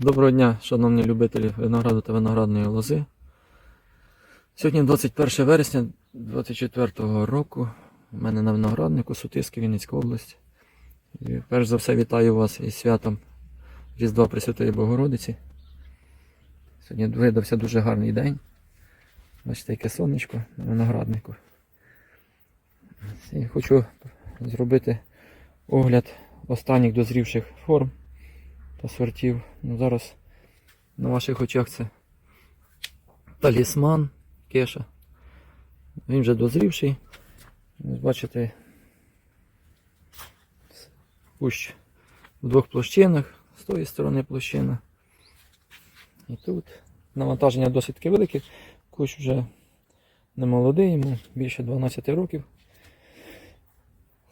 Доброго дня, шановні любителі винограду та виноградної лози. Сьогодні 21 вересня 2024 року. У мене на винограднику Сутиски, Вінницька область. І перш за все вітаю вас із святом Різдва Пресвятої Богородиці. Сьогодні видався дуже гарний день. Бачите, яке сонечко на винограднику. І хочу зробити огляд останніх дозрівших форм та. Ну, зараз на ваших очах це талісман кеша. Він вже дозрівший. Бачите, кущ в двох площинах, з тої сторони площина. І тут навантаження досить велике. Кущ вже не молодий, йому більше 12 років.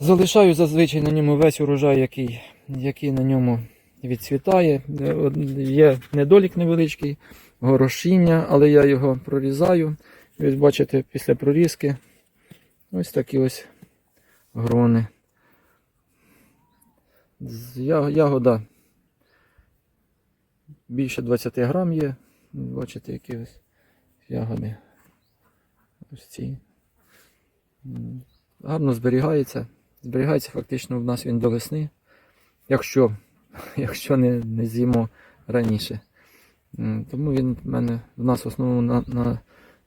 Залишаю зазвичай на ньому весь урожай, який, який на ньому відцвітає. Е, Є недолік невеличкий, горошіння, але я його прорізаю. І ось бачите, після прорізки ось такі ось грони. Ягода більше 20 грам є. Бачите, які ось ягоди. Ось ці. Гарно зберігається. Зберігається фактично в нас він до весни. Якщо якщо не, не з'їмо раніше. Тому він в мене в нас в основному на, на,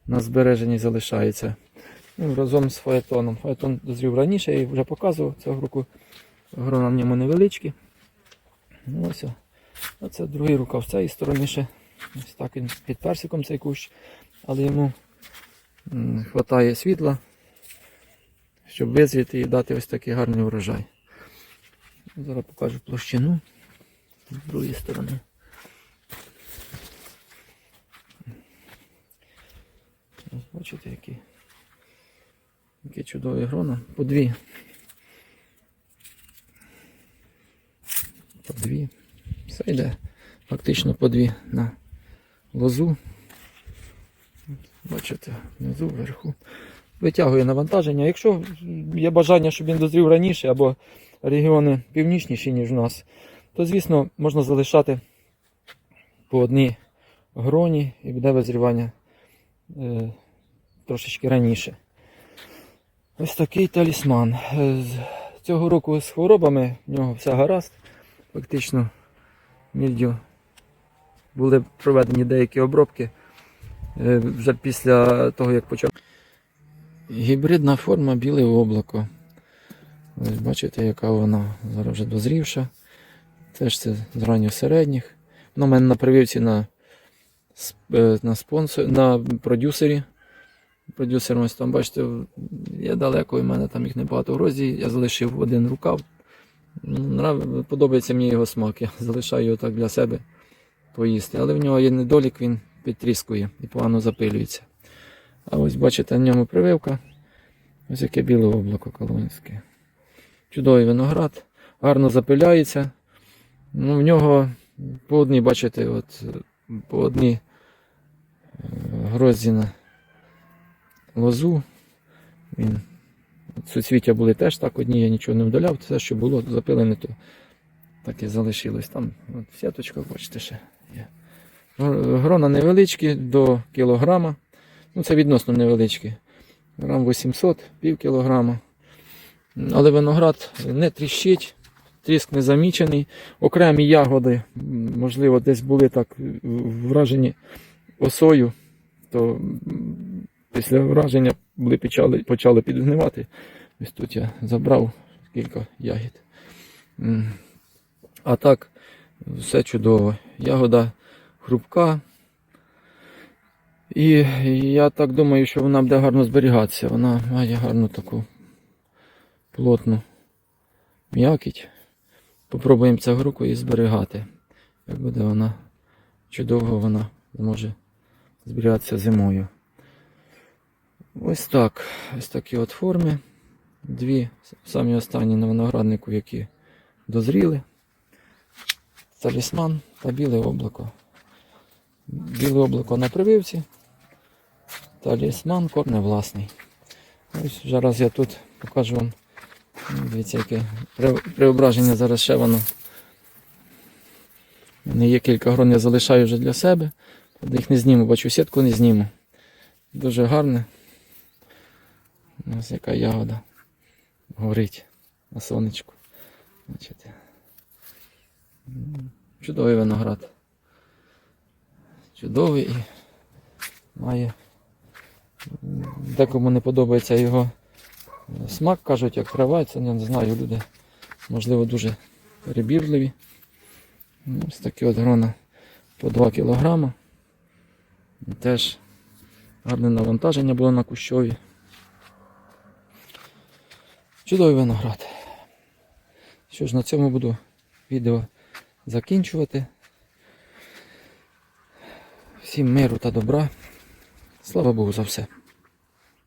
на збереженні залишається. Ну, разом з фаетоном. Фаетон дозрів раніше, я їх вже показував цього року. Грона в ньому невеличкі. Ну, ось. Оце другий рукав з цієї сторони ще. Ось так він під персиком цей кущ. Але йому хватає світла, щоб визріти і дати ось такий гарний урожай. Зараз покажу площину з другої сторони. Бачите, які, які чудові грона. По дві. По дві. Все йде фактично по дві на лозу. Бачите, внизу, вверху. Витягує навантаження. Якщо є бажання, щоб він дозрів раніше, або регіони північніші, ніж у нас, то, звісно, можна залишати по одній гроні і буде визрівання е, трошечки раніше. Ось такий талісман. Е, Цього року з хворобами в нього все гаразд. Фактично мільдю були проведені деякі обробки е, вже після того, як почав. Гібридна форма біле облако. Ось бачите, яка вона зараз вже дозрівша. Теж це з ранньосередніх. Воно в мене на прививці на, е, на спонсор, на продюсері. Продюсер ось там, бачите, є далеко, і в мене там їх небагато в розі. Я залишив один рукав. Ну, Подобається мені його смак. Я залишаю його так для себе поїсти. Але в нього є недолік, він підтріскує і погано запилюється. А ось бачите, на ньому прививка. Ось яке біле облако колонське. Чудовий виноград, гарно запиляється. Ну, в нього по одній, бачите, от, по одній е, грозді на лозу. Він. Суцвіття були теж так одні, я нічого не вдаляв, все, що було запилене, то так і залишилось. Там от, сіточка, бачите, ще є. Грона невеличкі до кілограма. Ну, це відносно невеличкі. Грам 800, пів кілограма. Але виноград не тріщить, тріск не замічений. Окремі ягоди, можливо, десь були так вражені осою, то після враження були почали, почали підгнивати. Ось тут я забрав кілька ягід. А так, все чудово. Ягода хрупка. І я так думаю, що вона буде гарно зберігатися. Вона має гарну таку плотну м'якіть. Попробуємо цього року її зберігати. Як буде вона чудово вона зможе зберігатися зимою. Ось так. Ось такі от форми. Дві самі останні на винограднику, які дозріли. Талісман та біле облако. Біле облако на прививці. Талісман корневласний. Ось зараз я тут покажу вам. Дивіться, яке пре- преображення зараз ще воно У мене є кілька грон, я залишаю вже для себе. Їх не зніму, бачу, сітку не зніму. Дуже гарне. Ось яка ягода горить на сонечку. Бачите. Чудовий виноград. Чудовий і має. Декому не подобається його смак, кажуть, як трава, не знаю, люди, можливо, дуже перебірливі. Ну, Ось такі от грона по 2 кілограма. І Теж гарне навантаження було на кущові. Чудовий виноград. Що ж, на цьому буду відео закінчувати. Всім миру та добра. Слава Богу за все.